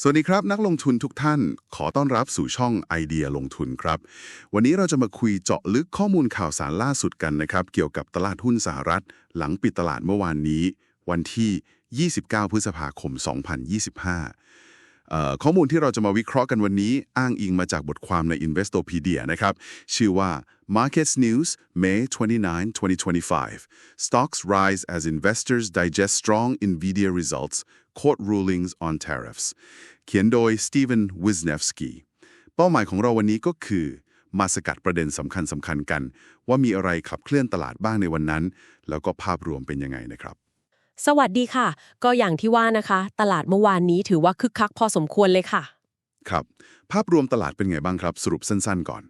สวัสดีครับนักลงทุนทุกท่านขอต้อนรับสู่ช่องไอเดียลงทุนครับ วันนี้เราจะมาคุยเจาะลึกข้อมูลข่าวสารล่าสุดกันนะครับ เกี่ยวกับตลาดหุ้นสหรัฐ หลังปิดตลาดเมื่อวานนี้ วันที่ 29 พฤษภาคม 2025เอ่อ ข้อมูลที่เราจะมาวิเคราะห์กันวันนี้อ้างอิงมาจากบทความใน Investopedia นะครับ ชื่อว่า Markets News May 29, 2025 Stocks rise as investors digest strong Nvidia results court rulings on tariffs เขียนโดย Steven Wisniewski เป้าหมายของเราวันนี้ก็คือมาสกัดประเด็นสำคัญสำคัญกัน ว่ามีอะไรขับเคลื่อนตลาดบ้างในวันนั้น แล้วก็ภาพรวมเป็นยังไงนะครับ สวัสดีค่ะ ก็อย่างที่ว่านะคะ ตลาดเมื่อวานนี้ถือว่าคึกคักพอสมควรเลยค่ะ ครับ ภาพรวมตลาดเป็นไงบ้างครับ สรุปสั้นๆก่อน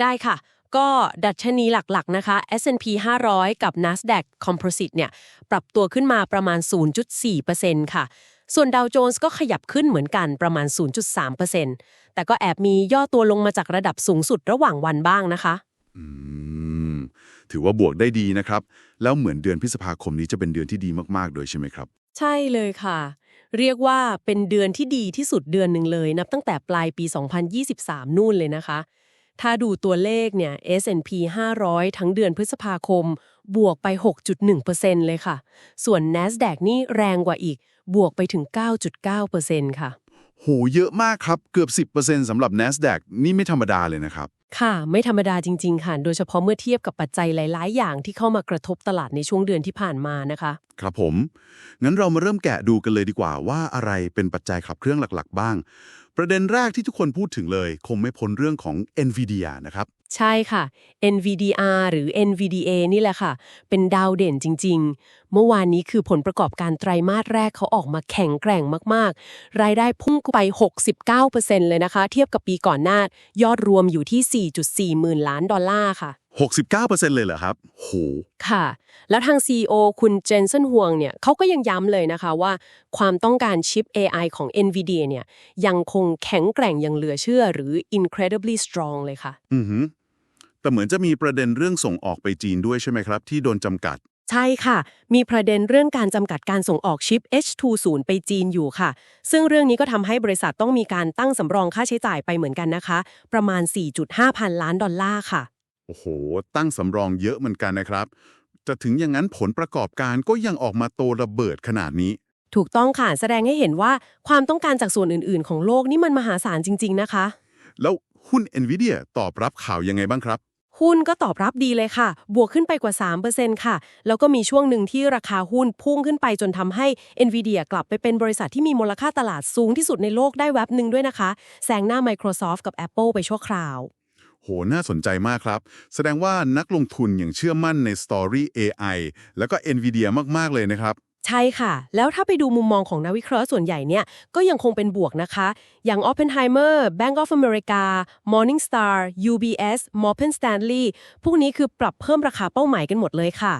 ได้ค่ะ ก็ดัชนีหลักๆนะคะ S&P 500 กับ NASDAQ Composite เนี่ย ปรับตัวขึ้นมาประมาณ 0.4%ค่ะ ส่วนดาวโจนส์ก็ขยับขึ้นเหมือนกันประมาณ 0.3%แต่ก็แอบมีย่อตัวลงมาจากระดับสูงสุดระหว่างวันบ้างนะคะ อืม ถือว่าบวกได้ดีนะครับ แล้วเหมือนเดือนพฤษภาคมนี้จะเป็นเดือนที่ดีมากๆโดยใช่ไหมครับ ใช่เลยค่ะ เรียกว่าเป็นเดือนที่ดีที่สุดเดือนหนึ่งเลย นับตั้งแต่ปลายปี 2023 นู่นเลยนะคะ ถ้าดูตัวเลขเนี่ย S&P 500 ทั้งเดือนพฤษภาคม บวกไป 6.1%เลยค่ะ ส่วน NASDAQ นี่แรงกว่าอีก บวกไปถึง 9.9%ค่ะ โหเยอะมากครับ เกือบ 10%สำหรับ NASDAQ นี่ไม่ธรรมดาเลยนะครับ ค่ะ ไม่ธรรมดาจริง ๆ ค่ะ โดยเฉพาะเมื่อเทียบกับปัจจัยหลาย ๆ อย่างที่เข้ามากระทบตลาดในช่วงเดือนที่ผ่านมานะคะ ครับผม งั้นเรามาเริ่มแกะดูกันเลยดีกว่า ว่าอะไรเป็นปัจจัยขับเครื่องหลัก ๆ บ้าง ประเด็นแรกที่ทุกคนพูดถึงเลย คงไม่พ้นเรื่องของ NVIDIA นะครับ ใช่ค่ะ NVDR หรือ NVDA นี่แหละค่ะ เป็นดาวเด่นจริง ๆ เมื่อวานนี้คือผลประกอบการไตรมาสแรกเขาออกมาแข็งแกร่งมากๆ รายได้พุ่งไป 69%เลยนะคะ เทียบกับปีก่อนหน้า ยอดรวมอยู่ที่ 4.4 หมื่นล้านดอลลาร์ค่ะ 69%เลยเหรอครับ โห ค่ะ แล้วทาง CEO คุณเจนเซนฮวงเนี่ยเขาก็ยังย้ำเลยนะคะว่า ความต้องการชิป AI ของ NVIDIA เนี่ยยังคงแข็งแกร่งอย่างเหลือเชื่อหรือ incredibly strong เลยค่ะ อือหือ แต่เหมือนจะมีประเด็นเรื่องส่งออกไปจีนด้วยใช่ไหมครับ ที่โดนจำกัด ใช่ค่ะ มีประเด็นเรื่องการจำกัดการส่งออกชิป H20 ไปจีนอยู่ค่ะ ซึ่งเรื่องนี้ก็ทำให้บริษัทต้องมีการตั้งสำรองค่าใช้จ่ายไปเหมือนกันนะคะ ประมาณ 4.5 พันล้านดอลลาร์ค่ะ โอ้โห ตั้งสำรองเยอะเหมือนกันนะครับ จะถึงอย่างนั้นผลประกอบการก็ยังออกมาโตระเบิดขนาดนี้ ถูกต้องค่ะ แสดงให้เห็นว่าความต้องการจากส่วนอื่น ๆ ของโลกนี่มันมหาศาลจริง ๆ นะคะ แล้วหุ้น NVIDIA ตอบรับข่าวยังไงบ้างครับ หุ้นก็ตอบรับดีเลยค่ะ บวกขึ้นไปกว่า 3%ค่ะ แล้วก็มีช่วงหนึ่งที่ราคาหุ้นพุ่งขึ้นไปจนทำให้ NVIDIA กลับไปเป็นบริษัทที่มีมูลค่าตลาดสูงที่สุดในโลกได้แวบหนึ่งด้วยนะคะ แซงหน้า Microsoft กับ Apple ไปชั่วคราวโห น่าสนใจมากครับ แสดงว่านักลงทุนอย่างเชื่อมั่นใน Story AI แล้วก็ NVIDIA มาก ๆ เลยนะครับ ใช่ค่ะ แล้วถ้าไปดูมุมมองของนักวิเคราะห์ส่วนใหญ่เนี่ย ก็ยังคงเป็นบวกนะคะ อย่าง Oppenheimer Bank of America Morningstar UBS Morgan Stanley พวกนี้คือปรับเพิ่มราคาเป้าหมายกันหมดเลยค่ะ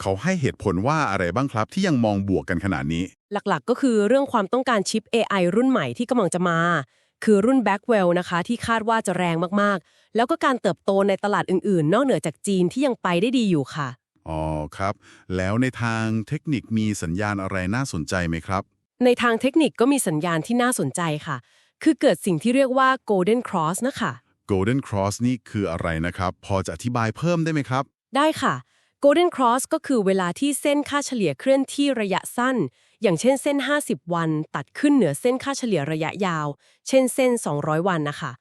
เขาให้เหตุผลว่าอะไรบ้างครับที่ยังมองบวกกันขนาดนี้ หลักๆ ก็คือเรื่องความต้องการชิป AI รุ่นใหม่ที่กำลังจะมา คือรุ่น Blackwell นะคะที่คาดว่าจะแรงมากๆ แล้วก็การเติบโตในตลาดอื่นๆ นอกเหนือจากจีนที่ยังไปได้ดีอยู่ค่ะ อ๋อครับ แล้วในทางเทคนิคมีสัญญาณอะไรน่าสนใจไหมครับ ในทางเทคนิคก็มีสัญญาณที่น่าสนใจค่ะ คือเกิดสิ่งที่เรียกว่า Golden Cross นะคะ Golden Cross นี่คืออะไรนะครับ พอจะอธิบายเพิ่มได้ไหมครับ ได้ค่ะ Golden Cross ก็คือเวลาที่เส้นค่าเฉลี่ยเคลื่อนที่ระยะสั้น อย่างเช่นเส้น 50 วัน ตัดขึ้นเหนือเส้นค่าเฉลี่ยระยะยาว เช่นเส้น 200 วันนะคะ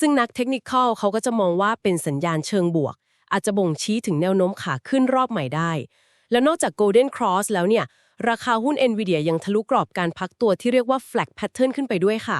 ซึ่งนักเทคนิคอลเขาก็จะมองว่าเป็นสัญญาณเชิงบวก อาจจะบ่งชี้ถึงแนวโน้มขาขึ้นรอบใหม่ได้ แล้วนอกจาก Golden Cross แล้วเนี่ย ราคาหุ้น NVIDIA ยังทะลุกรอบการพักตัวที่เรียกว่า flag pattern ขึ้นไปด้วยค่ะ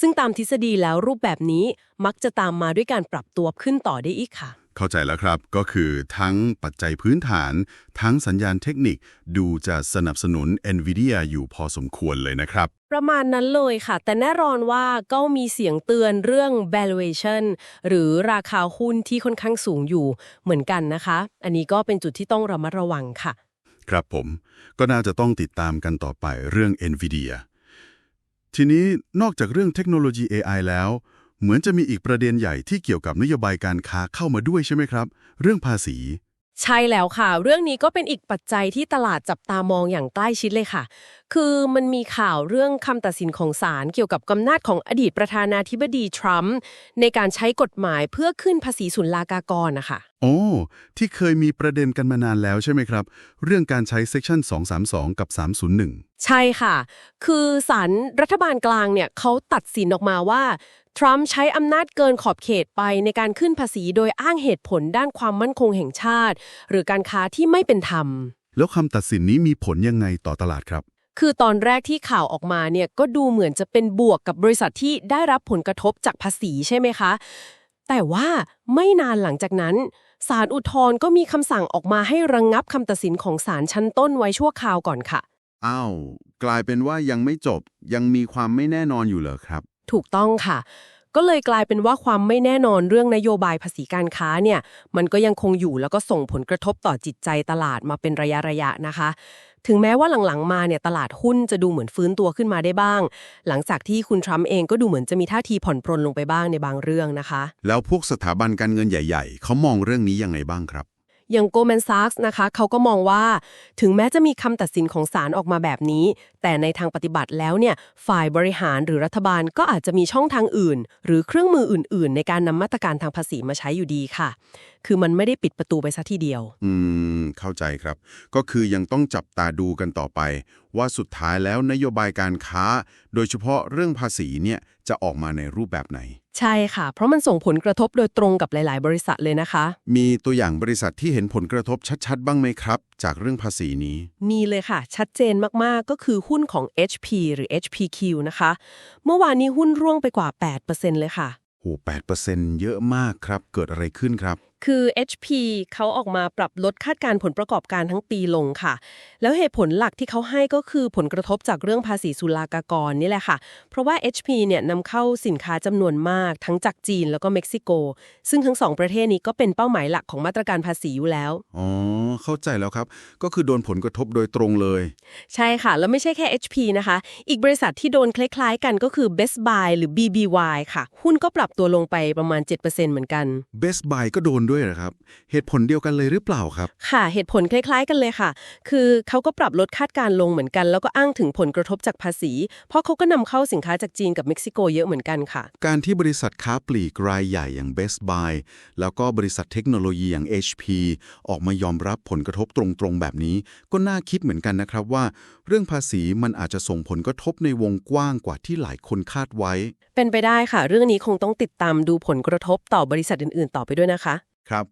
ซึ่งตามทฤษฎีแล้วรูปแบบนี้มักจะตามมาด้วยการปรับตัวขึ้นต่อได้อีกค่ะเข้าใจแล้วครับก็คือทั้งปัจจัยพื้นฐาน ทั้งสัญญาณเทคนิคดูจะสนับสนุน NVIDIA อยู่พอสมควรเลยนะครับ ประมาณนั้นเลยค่ะ แต่แน่นอนว่าก็มีเสียงเตือนเรื่อง valuation หรือราคาหุ้นที่ค่อนข้างสูงอยู่เหมือนกันนะคะ อันนี้ก็เป็นจุดที่ต้องระมัดระวังค่ะ ครับผม ก็น่าจะต้องติดตามกันต่อไปเรื่อง NVIDIA ทีนี้นอกจากเรื่องเทคโนโลยี AI แล้ว เหมือนจะมีอีกประเด็นใหญ่ที่เกี่ยวกับนโยบายการค้าเข้ามาด้วยใช่ไหมครับ เรื่องภาษี ใช่แล้วค่ะ เรื่องนี้ก็เป็นอีกปัจจัยที่ตลาดจับตามองอย่างใกล้ชิดเลยค่ะ คือมันมีข่าวเรื่องคำตัดสินของศาลเกี่ยวกับกำนาจของอดีตประธานาธิบดีทรัมป์ในการใช้กฎหมายเพื่อขึ้นภาษีศุลกากรนะคะ โอ้ ที่เคยมีประเด็นกันมานานแล้วใช่ไหมครับ เรื่องการใช้ Section 232 กับ 301 ใช่ค่ะ คือศาลรัฐบาลกลางเนี่ยเขาตัดสินออกมาว่า ทรัมป์ใช้อำนาจเกินขอบเขตไปในการขึ้นภาษีโดยอ้างเหตุผลด้านความมั่นคงแห่งชาติ หรือการค้าที่ไม่เป็นธรรม แล้วคำตัดสินนี้มีผลยังไงต่อตลาดครับ คือตอนแรกที่ข่าวออกมาเนี่ยก็ดูเหมือนจะเป็นบวกกับบริษัทที่ได้รับผลกระทบจากภาษีใช่ไหมคะ แต่ว่าไม่นานหลังจากนั้นศาลอุทธรณ์ก็มีคำสั่งออกมาให้ระงงับคำตัดสินของศาลชั้นต้นไว้ชั่วคราวก่อนค่ะ อ้าว กลายเป็นว่ายังไม่จบยังมีความไม่แน่นอนอยู่เหรอครับ ถูกต้องค่ะ ก็เลยกลายเป็นว่าความไม่แน่นอนเรื่องนโยบายภาษีการค้าเนี่ย มันก็ยังคงอยู่แล้วก็ส่งผลกระทบต่อจิตใจตลาดมาเป็นระยะระยะๆนะคะ ถึงแม้ว่าหลังๆ มาเนี่ยตลาดหุ้นจะดูเหมือนฟื้นตัวขึ้นมาได้บ้าง หลังจากที่คุณทรัมป์เองก็ดูเหมือนจะมีท่าทีผ่อนปรนลงไปบ้างในบางเรื่องนะคะ แล้วพวกสถาบันการเงินใหญ่ ๆเขามองเรื่องนี้ยังไงบ้างครับ อย่าง Goldman Sachs นะคะเขาก็มองว่า ถึงแม้จะมีคำตัดสินของศาลออกมาแบบนี้ แต่ในทางปฏิบัติแล้วเนี่ยฝ่ายบริหารหรือรัฐบาลก็อาจจะมีช่องทางอื่น หรือเครื่องมืออื่น ๆ ในการนำมาตรการทางภาษีมาใช้อยู่ดีค่ะ คือมันไม่ได้ปิดประตูไปซะทีเดียว อืม เข้าใจครับ ก็คือยังต้องจับตาดูกันต่อไปว่าสุดท้ายแล้วนโยบายการค้า โดยเฉพาะเรื่องภาษีเนี่ยจะออกมาในรูปแบบไหน ใช่ค่ะ เพราะมันส่งผลกระทบโดยตรงกับหลาย ๆ บริษัทเลยนะคะ มีตัวอย่างบริษัทที่เห็นผลกระทบชัด ๆ บ้างไหมครับ จากเรื่องภาษีนี้ มีเลยค่ะ ชัดเจนมาก ๆ ก็คือหุ้นของ HP หรือ HPQ นะคะ เมื่อวานนี้หุ้นร่วงไปกว่า 8%เลยค่ะโห8%เยอะมากครับ เกิดอะไรขึ้นครับ คือ HP เขาออกมาปรับลดคาดการณ์ผลประกอบการทั้งปีลงค่ะ แล้วเหตุผลหลักที่เขาให้ก็คือผลกระทบจากเรื่องภาษีศุลกากรนี่แหละค่ะ เพราะว่า HP เนี่ยนำเข้าสินค้าจำนวนมากทั้งจากจีนแล้วก็เม็กซิโก ซึ่งทั้งสองประเทศนี้ก็เป็นเป้าหมายหลักของมาตรการภาษีอยู่แล้ว อ๋อ เข้าใจแล้วครับ ก็คือโดนผลกระทบโดยตรงเลย ใช่ค่ะ แล้วไม่ใช่แค่ HP นะคะ อีกบริษัทที่โดนคล้าย ๆ กันก็คือ Best Buy หรือ BBY ค่ะ หุ้นก็ปรับตัวลงไปประมาณ 7%เหมือนกัน Best Buy ก็โดนด้วยเหรอครับ เหตุผลเดียวกันเลยหรือเปล่าครับ ค่ะเหตุผลคล้าย ๆ กันเลยค่ะ คือเขาก็ปรับลดคาดการณ์ลงเหมือนกัน แล้วก็อ้างถึงผลกระทบจากภาษี เพราะเขาก็นำเข้าสินค้าจากจีนกับเม็กซิโกเยอะเหมือนกันค่ะ การที่บริษัทค้าปลีกรายใหญ่อย่าง Best Buy แล้วก็บริษัทเทคโนโลยีอย่าง HP ออกมายอมรับผลกระทบตรงๆแบบนี้ ก็น่าคิดเหมือนกันนะครับว่า เรื่องภาษีมันอาจจะส่งผลกระทบในวงกว้างกว่าที่หลายคนคาดไว้ เป็นไปได้ค่ะ เรื่องนี้คงต้องติดตามดูผลกระทบต่อบริษัทอื่นๆ ต่อไปด้วยนะคะ ครับ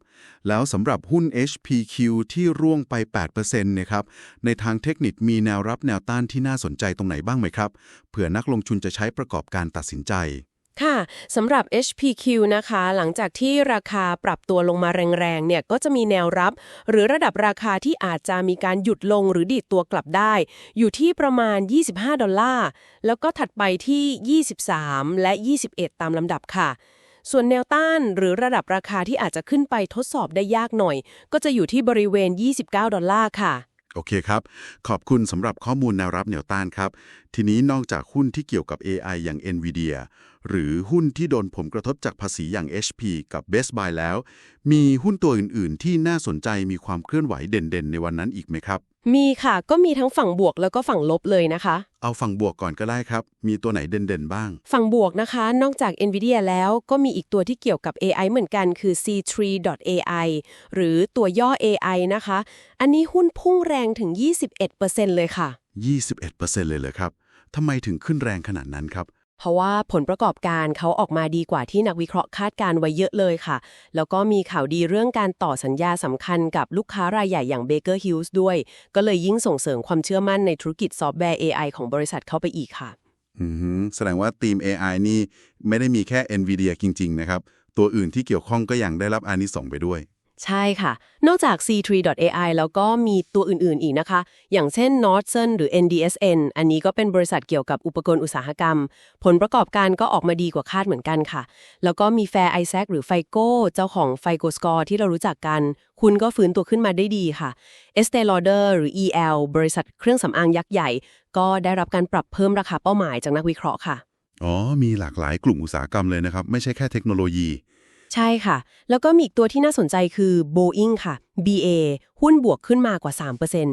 แล้วสำหรับหุ้น HPQ ที่ร่วงไป8%เนี่ยครับ ในทางเทคนิคมีแนวรับแนวต้านที่น่าสนใจตรงไหนบ้างไหมครับ เผื่อนักลงทุนจะใช้ประกอบการตัดสินใจค่ะสำหรับ HPQ นะคะ หลังจากที่ราคาปรับตัวลงมาแรงๆ เนี่ย ก็จะมีแนวรับ หรือระดับราคาที่อาจจะมีการหยุดลงหรือดีดตัวกลับได้ อยู่ที่ประมาณ 25 ดอลลาร์ แล้วก็ถัดไปที่ 23 และ 21 ตามลำดับค่ะ ส่วนแนวต้านหรือระดับราคาที่อาจจะขึ้นไปทดสอบได้ยากหน่อย ก็จะอยู่ที่บริเวณ 29 ดอลลาร์ค่ะ โอเคครับ ขอบคุณสำหรับข้อมูลแนวรับแนวต้านครับ ทีนี้นอกจากหุ้นที่เกี่ยวกับ AI อย่าง NVIDIA หรือหุ้นที่โดนผลกระทบจากภาษีอย่าง HP กับ Best Buy แล้ว มีหุ้นตัวอื่น ๆ ที่น่าสนใจมีความเคลื่อนไหวเด่น ๆ ในวันนั้นอีกไหมครับ มีค่ะ ก็มีทั้งฝั่งบวกแล้วก็ฝั่งลบเลยนะคะ เอาฝั่งบวกก่อนก็ได้ครับ มีตัวไหนเด่นๆบ้าง ฝั่งบวกนะคะ นอกจาก NVIDIA แล้วก็มีอีกตัวที่เกี่ยวกับ AI เหมือนกันคือ C3.ai หรือตัวย่อ AI นะคะ อันนี้หุ้นพุ่งแรงถึง 21%เลยค่ะ 21%เลยเหรอครับทำไมถึงขึ้นแรงขนาดนั้นครับ เพราะว่าผลประกอบการเขาออกมาดีกว่าที่นักวิเคราะห์คาดการไว้เยอะเลยค่ะ แล้วก็มีข่าวดีเรื่องการต่อสัญญาสำคัญกับลูกค้ารายใหญ่อย่าง Baker Hughes ด้วย ก็เลยยิ่งส่งเสริมความเชื่อมั่นในธุรกิจซอฟต์แวร์ AI ของบริษัทเข้าไปอีกค่ะแสดงว่าทีม AI นี่ไม่ได้มีแค่ NVIDIA จริง ๆ นะครับ ตัวอื่นที่เกี่ยวข้องก็ยังได้รับอานิสงส์ไปด้วย ใช่ค่ะ นอกจาก C3.ai แล้วก็มีตัวอื่นๆอีกนะคะ อย่างเช่น Nordson หรือ NDSN อันนี้ก็เป็นบริษัทเกี่ยวกับอุปกรณ์อุตสาหกรรม ผลประกอบการก็ออกมาดีกว่าคาดเหมือนกันค่ะ แล้วก็มี Fair Isaac หรือ FICO เจ้าของ FICO Score ที่เรารู้จักกัน คุณก็ฟื้นตัวขึ้นมาได้ดีค่ะ Estee Lauder หรือ EL บริษัทเครื่องสำอางยักษ์ใหญ่ ก็ได้รับการปรับเพิ่มราคาเป้าหมายจากนักวิเคราะห์ค่ะ อ๋อ มีหลากหลายกลุ่มอุตสาหกรรมเลยนะครับ ไม่ใช่แค่เทคโนโลยี ใช่ค่ะ แล้วก็มีอีกตัวที่น่าสนใจคือ Boeing ค่ะ BA หุ้นบวกขึ้นมากว่า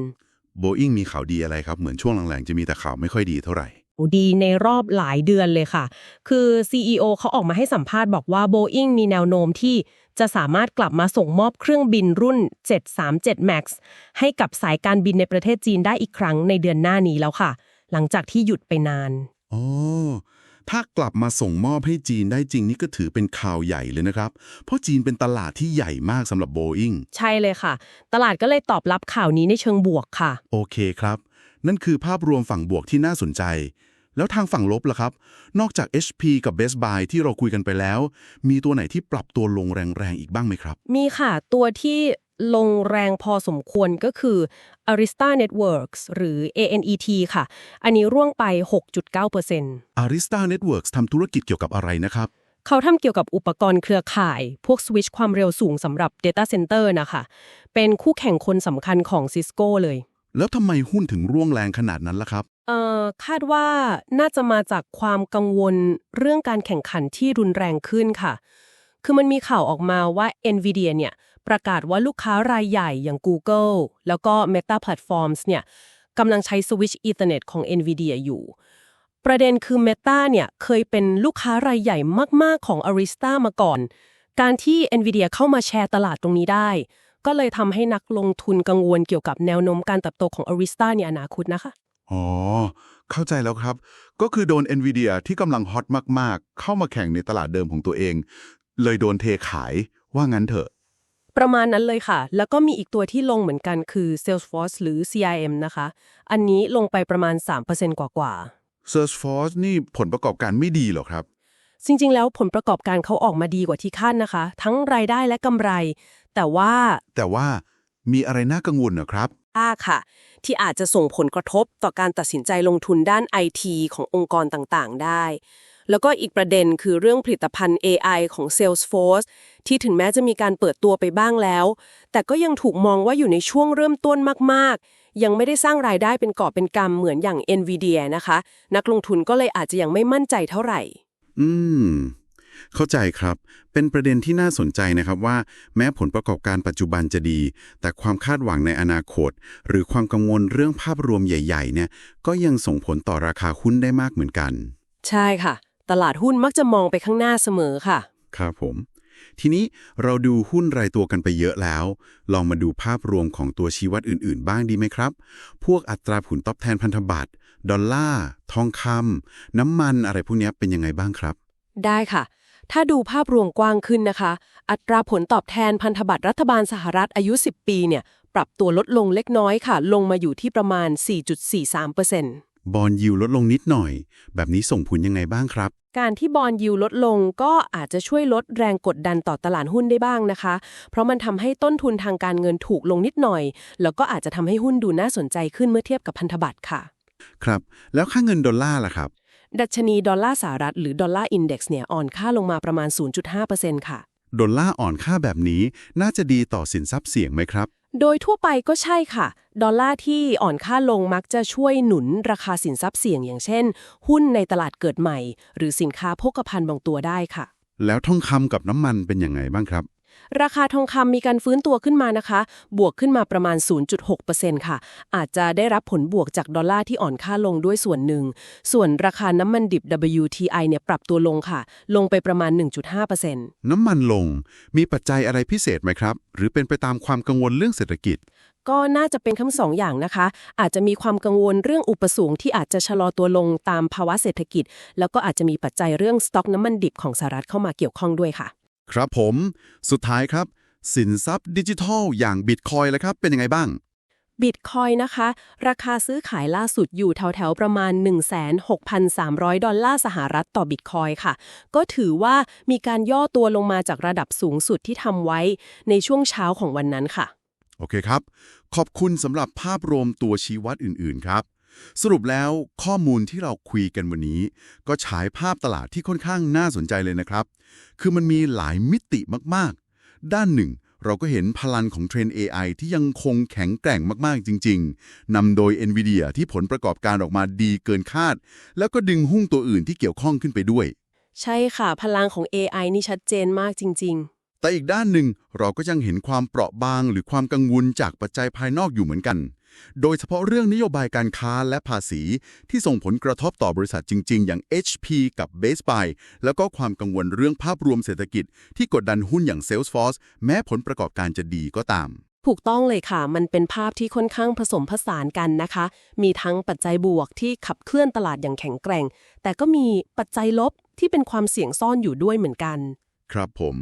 3% Boeing มีข่าวดีอะไรครับ เหมือนช่วงหลังๆ จะมีแต่ข่าวไม่ค่อยดีเท่าไหร่ โอ้ดีในรอบหลายเดือนเลยค่ะ คือ CEO เขาออกมาให้สัมภาษณ์บอกว่า Boeing มีแนวโน้มที่จะสามารถกลับมาส่งมอบเครื่องบินรุ่น 737 MAX ให้กับสายการบินในประเทศจีนได้อีกครั้งในเดือนหน้านี้แล้วค่ะ หลังจากที่หยุดไปนาน อ๋อ ถ้ากลับมาส่งมอบให้จีนได้จริงนี่ก็ถือเป็นข่าวใหญ่เลยนะครับ เพราะจีนเป็นตลาดที่ใหญ่มากสำหรับ Boeing ใช่เลยค่ะ ตลาดก็เลยตอบรับข่าวนี้ในเชิงบวกค่ะ โอเคครับ นั่นคือภาพรวมฝั่งบวกที่น่าสนใจ แล้วทางฝั่งลบล่ะครับ นอกจาก HP กับ Best Buy ที่เราคุยกันไปแล้ว มีตัวไหนที่ปรับตัวลงแรงๆอีกบ้างไหมครับ มีค่ะ ตัวที่ ลงแรงพอสมควรก็คือ Arista Networks หรือ ANET ค่ะ อันนี้ร่วงไป 6.9% Arista Networks ทำธุรกิจเกี่ยวกับอะไรนะครับ เขาทำเกี่ยวกับอุปกรณ์เครือข่าย พวกสวิตช์ความเร็วสูงสำหรับ Data Center นะคะ เป็นคู่แข่งคนสำคัญของ Cisco เลย แล้วทำไมหุ้นถึงร่วงแรงขนาดนั้นล่ะครับเอ่อคาดว่าน่าจะมาจากความกังวลเรื่องการแข่งขันที่รุนแรงขึ้นค่ะ คือมันมีข่าวออกมาว่า NVIDIA เนี่ย ประกาศว่าลูกค้ารายใหญ่อย่าง Google แล้วก็ Meta Platforms เนี่ยกำลังใช้สวิตช์ Ethernet ของ NVIDIA อยู่ ประเด็นคือ Meta เนี่ยเคยเป็นลูกค้ารายใหญ่มาก ๆ ของ Arista มาก่อน การที่ NVIDIA เข้ามาแชร์ตลาดตรงนี้ได้ ก็เลยทำให้นักลงทุนกังวลเกี่ยวกับแนวโน้มการเติบโตของ Arista ในอนาคตนะคะ อ๋อ เข้าใจแล้วครับ ก็คือโดน NVIDIA ที่กำลังฮอตมาก ๆ เข้ามาแข่งในตลาดเดิมของตัวเอง เลยโดนเทขายว่างั้นเถอะ ประมาณนั้นเลยค่ะ แล้วก็มีอีกตัวที่ลงเหมือนกันคือ Salesforce หรือ CRM นะคะ อันนี้ลงไปประมาณ 3%กว่ากว่า Salesforce นี่ผลประกอบการไม่ดีเหรอครับๆจริง ๆ แล้วผลประกอบการเขาออกมาดีกว่าที่คาดนะคะ ทั้งรายได้และกำไร แต่ว่า แต่ว่ามีอะไรน่ากังวลนะครับอ้าค่ะ ที่อาจจะส่งผลกระทบต่อการตัดสินใจลงทุนด้าน IT ขององค์กรต่างๆ ได้ แล้วก็อีกประเด็นคือเรื่องผลิตภัณฑ์ AI ของ Salesforce ที่ถึงแม้จะมีการเปิดตัวไปบ้างแล้ว แต่ก็ยังถูกมองว่าอยู่ในช่วงเริ่มต้นมากๆ ยังไม่ได้สร้างรายได้เป็นกอบเป็นกำเหมือนอย่าง NVIDIA นะคะ นักลงทุนก็เลยอาจจะยังไม่มั่นใจเท่าไหร่ อืม เข้าใจครับ เป็นประเด็นที่น่าสนใจนะครับว่า แม้ผลประกอบการปัจจุบันจะดี แต่ความคาดหวังในอนาคต หรือความกังวลเรื่องภาพรวมใหญ่ ๆ เนี่ย ก็ยังส่งผลต่อราคาหุ้นได้มากเหมือนกัน ใช่ค่ะ ตลาดหุ้นมักจะมองไปข้างหน้าเสมอค่ะ ครับผม ทีนี้เราดูหุ้นรายตัวกันไปเยอะแล้ว ลองมาดูภาพรวมของตัวชี้วัดอื่นๆ บ้างดีไหมครับ พวกอัตราผลตอบแทนพันธบัตร ดอลลาร์ ทองคำ น้ำมัน อะไรพวกเนี้ยเป็นยังไงบ้างครับ ได้ค่ะ ถ้าดูภาพรวมกว้างขึ้นนะคะ อัตราผลตอบแทนพันธบัตรรัฐบาลสหรัฐอายุ 10 ปีเนี่ย ปรับตัวลดลงเล็กน้อยค่ะ ลงมาอยู่ที่ประมาณ 4.43% บอลยิวลดลงนิดหน่อย แบบนี้ส่งผลยังไงบ้างครับ การที่บอลยิวลดลงก็อาจจะช่วยลดแรงกดดันต่อตลาดหุ้นได้บ้างนะคะ เพราะมันทำให้ต้นทุนทางการเงินถูกลงนิดหน่อย แล้วก็อาจจะทำให้หุ้นดูน่าสนใจขึ้นเมื่อเทียบกับพันธบัตรค่ะ ครับ แล้วค่าเงินดอลลาร์ล่ะครับ ดัชนีดอลลาร์สหรัฐหรือดอลลาร์อินเด็กซ์เนี่ยอ่อนค่าลงมาประมาณ 0.5%ค่ะ ดอลลาร์อ่อนค่าแบบนี้น่าจะดีต่อสินทรัพย์เสี่ยงไหมครับ โดยทั่วไปก็ใช่ค่ะ ดอลลาร์ที่อ่อนค่าลงมักจะช่วยหนุนราคาสินทรัพย์เสี่ยงอย่างเช่น หุ้นในตลาดเกิดใหม่ หรือสินค้าโภคภัณฑ์บางตัวได้ค่ะ แล้วทองคำกับน้ำมันเป็นยังไงบ้างครับ ราคาทองคำมีการฟื้นตัวขึ้นมานะคะ บวกขึ้นมาประมาณ 0.6%ค่ะ อาจจะได้รับผลบวกจากดอลลาร์ที่อ่อนค่าลงด้วยส่วนหนึ่ง ส่วนราคาน้ำมันดิบ WTI เนี่ยปรับตัวลงค่ะ ลงไปประมาณ 1.5%น้ำมันลง มีปัจจัยอะไรพิเศษไหมครับ หรือเป็นไปตามความกังวลเรื่องเศรษฐกิจก็น่าจะเป็นทั้งสองอย่างนะคะ อาจจะมีความกังวลเรื่องอุปสงค์ที่อาจจะชะลอตัวลงตามภาวะเศรษฐกิจ แล้วก็อาจจะมีปัจจัยเรื่องสต็อกน้ำมันดิบของสหรัฐเข้ามาเกี่ยวข้องด้วยค่ะ ครับผม สุดท้ายครับ สินทรัพย์ดิจิทัลอย่างบิตคอยแล้วครับ เป็นยังไงบ้างบิตคอยนะคะ ราคาซื้อขายล่าสุดอยู่แถวๆ ประมาณ 16,300 ดอลลาร์สหรัฐต่อบิตคอยค่ะ ก็ถือว่ามีการย่อตัวลงมาจากระดับสูงสุดที่ทำไว้ในช่วงเช้าของวันนั้นค่ะ โอเคครับ ขอบคุณสำหรับภาพรวมตัวชี้วัดอื่นๆครับ สรุปแล้วข้อมูลที่เราคุยกันวันนี้ ก็ฉายภาพตลาดที่ค่อนข้างน่าสนใจเลยนะครับ คือมันมีหลายมิติมากๆ ด้านหนึ่ง เราก็เห็นพลังของเทรนด์ AI ที่ยังคงแข็งแกร่งมากๆจริง ๆนำโดย NVIDIA ที่ผลประกอบการออกมาดีเกินคาด แล้วก็ดึงหุ้นตัวอื่นที่เกี่ยวข้องขึ้นไปด้วย ใช่ค่ะ พลังของ AI นี่ชัดเจนมากจริงแต่อีกด้านหนึ่งเราก็ยังเห็นความเปราะบางหรือความกังวลจากปัจจัยภายนอกอยู่เหมือนกัน โดยเฉพาะเรื่องนโยบายการค้าและภาษีที่ส่งผลกระทบต่อบริษัทจริง ๆ อย่าง HP กับ Best Buy แล้วก็ความกังวลเรื่องภาพรวมเศรษฐกิจ ที่กดดันหุ้นอย่าง Salesforce แม้ผลประกอบการจะดีก็ตามๆถูกต้องเลยค่ะ มันเป็นภาพที่ค่อนข้างผสมผสานกันนะคะ มีทั้งปัจจัยบวกที่ขับเคลื่อนตลาดอย่างแข็งแกร่ง แต่ก็มีปัจจัยลบที่เป็นความเสี่ยงซ่อนอยู่ด้วยเหมือนกัน ครับผม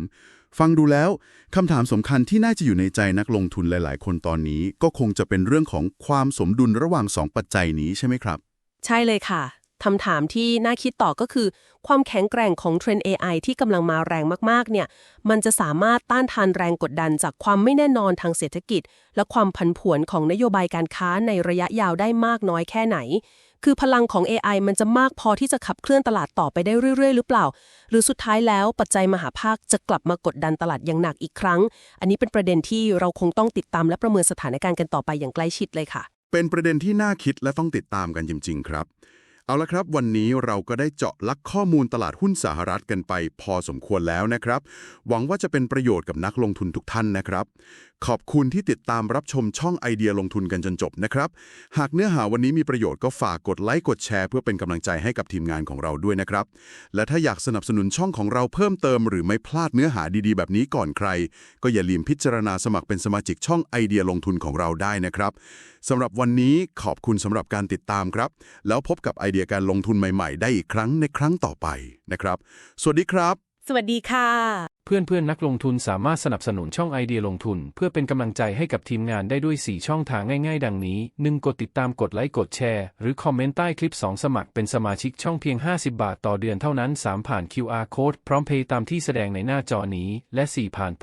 ฟังดูแล้วคำถามสำคัญที่น่าจะอยู่ในใจนักลงทุนหลาย ๆ คนตอนนี้ ก็คงจะเป็นเรื่องของความสมดุลระหว่างสองปัจจัยนี้ใช่ไหมครับ ใช่เลยค่ะคำถามที่น่าคิดต่อก็คือ ความแข็งแกร่งของเทรนด์ AI ที่กำลังมาแรงมาก ๆ เนี่ย มันจะสามารถต้านทานแรงกดดันจากความไม่แน่นอนทางเศรษฐกิจ และความผันผวนของนโยบายการค้าในระยะยาวได้มากน้อยแค่ไหน คือพลังของ AI มันจะมากพอที่จะขับเคลื่อนตลาดต่อไปได้เรื่อย ๆ หรือเปล่า หรือสุดท้ายแล้วปัจจัยมหาภาคจะกลับมากดดันตลาดอย่างหนักอีกครั้ง อันนี้เป็นประเด็นที่เราคงต้องติดตามและประเมินสถานการณ์กันต่อไปอย่างใกล้ชิดเลยค่ะ เป็นประเด็นที่น่าคิดและต้องติดตามกันจริง ๆ ครับ เอาละครับวันนี้เราก็ได้เจาะลักข้อมูลตลาดหุ้นสหรัฐกันไปพอสมควรแล้วนะครับ หวังว่าจะเป็นประโยชน์กับนักลงทุนทุกท่านนะครับ ขอบคุณที่ติดตามรับชมช่องไอเดียลงทุนกันจนจบนะครับ หากเนื้อหาวันนี้มีประโยชน์ก็ฝากกดไลค์กดแชร์เพื่อเป็นกำลังใจให้กับทีมงานของเราด้วยนะครับ และถ้าอยากสนับสนุนช่องของเราเพิ่มเติม หรือไม่พลาดเนื้อหาดีๆ แบบนี้ก่อนใคร ก็อย่าลืมพิจารณาสมัครเป็นสมาชิกช่องไอเดียลงทุนของเราได้นะครับสำหรับวันนี้ขอบคุณสำหรับการติดตามครับ แล้วพบกับไอเดียการลงทุนใหม่ๆ ได้อีกครั้งในครั้งต่อไปนะครับ สวัสดีครับ สวัสดีค่ะ เพื่อนเพื่อนๆนักลงทุนสามารถสนับสนุนช่องไอเดียลงทุน เพื่อเป็นกำลังใจให้กับทีมงานได้ด้วย 4 ช่องทางง่ายๆ ดังนี้ 1. กดติดตามกดไลค์กดแชร์ หรือคอมเมนต์ใต้คลิป 2 สมัครเป็นสมาชิกช่องเพียง 50 บาทต่อเดือนเท่านั้น 3 ผ่าน QR Code พร้อมเพย์ตามที่แสดงในหน้าจอนี้ และ 4 ผ่าน